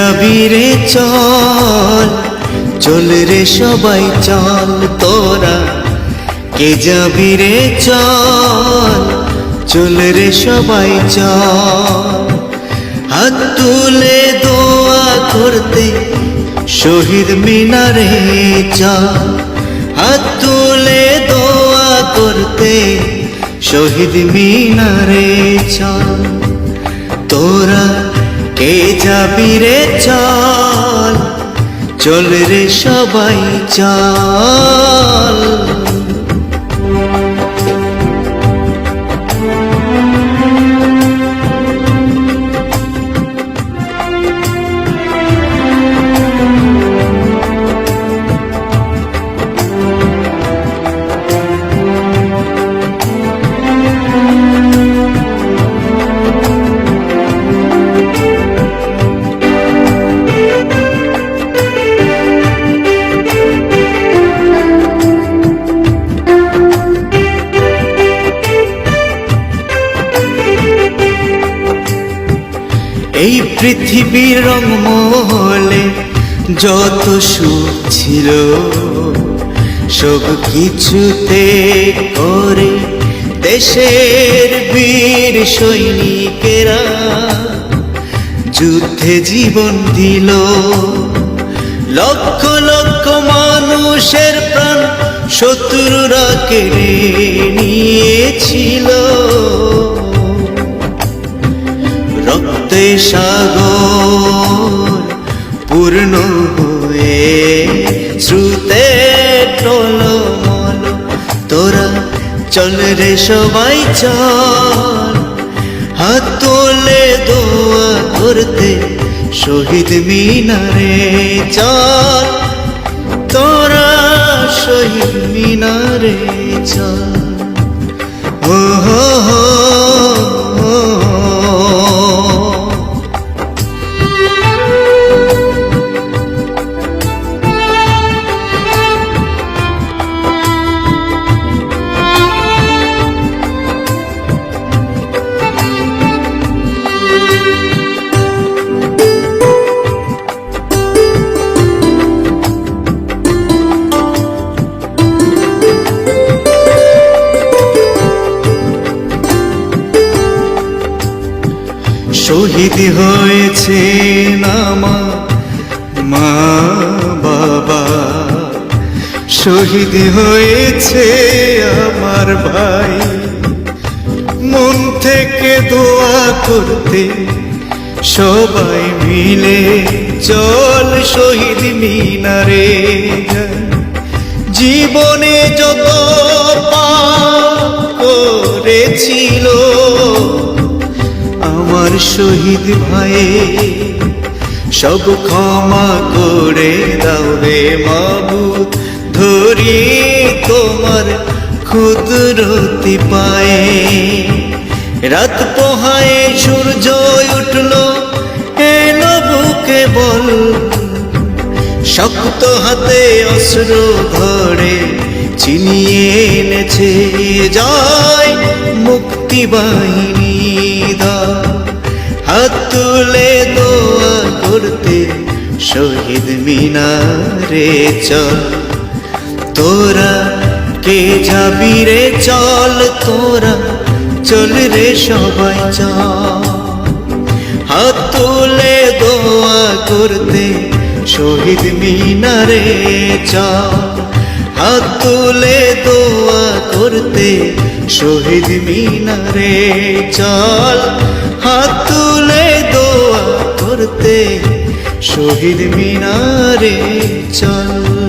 যাবি রে চল চল রে সবাই চল তোরা। কে যাবি রে চল চল রে সবাই চল। হাত তুলে দোয়া করতে শহীদ মিনারে চল। হাত তুলে দোয়া করতে শহীদ মিনারে চল। তোরা কে যাবি রে চল? চল রে সবাই চল। এই পৃথিবীর রংমহলে যত সুখ ছিল, সব কিছুতে করে দেশের বীর সৈনিকেরা যুদ্ধে জীবন দিল। লক্ষ লক্ষ মানুষের প্রাণ শত্রুরা কেড়ে নিয়েছিল। সাগর পূর্ণ হয়ে শ্রুতে টলমল। তোরা চল রে সবাই চল। হাত তোলে দোয়া করতে শহীদ মিনারে চল। তোরা শহীদ মিনারে চল। ও হো হো। শহীদ হয়েছে আমার মা, বাবা শহীদ হয়েছে আমার ভাই মন থেকে দোয়া করতে সবাই মিলে চল শহীদ মিনারে। জীবনে যত পাপ করেছিল আমার শহীদ ভাই সব ক্ষমা করে দাও রে মাবুদ। ধরি তোমার ক্ষুদ্রতি পায়ে। রাত পোহায় সূর্য উঠল এলো বুকে বল। শক্ত হাতে অস্ত্র ধরে চিনিয়ে এনেছে জয় মুক্তি বাহিনী দা। হাত তুলে দোয়া করতে শহীদ মিনারে চল। তোরা কে যাবি রে চল, তোরা চল রে সবাই চল। হাত তুলে দোয়া করতে শহীদ মিনারে চল। হাত তুলে দোয়া করতে শহীদ মিনারে চল। হাত শহীদ মিনারে চল।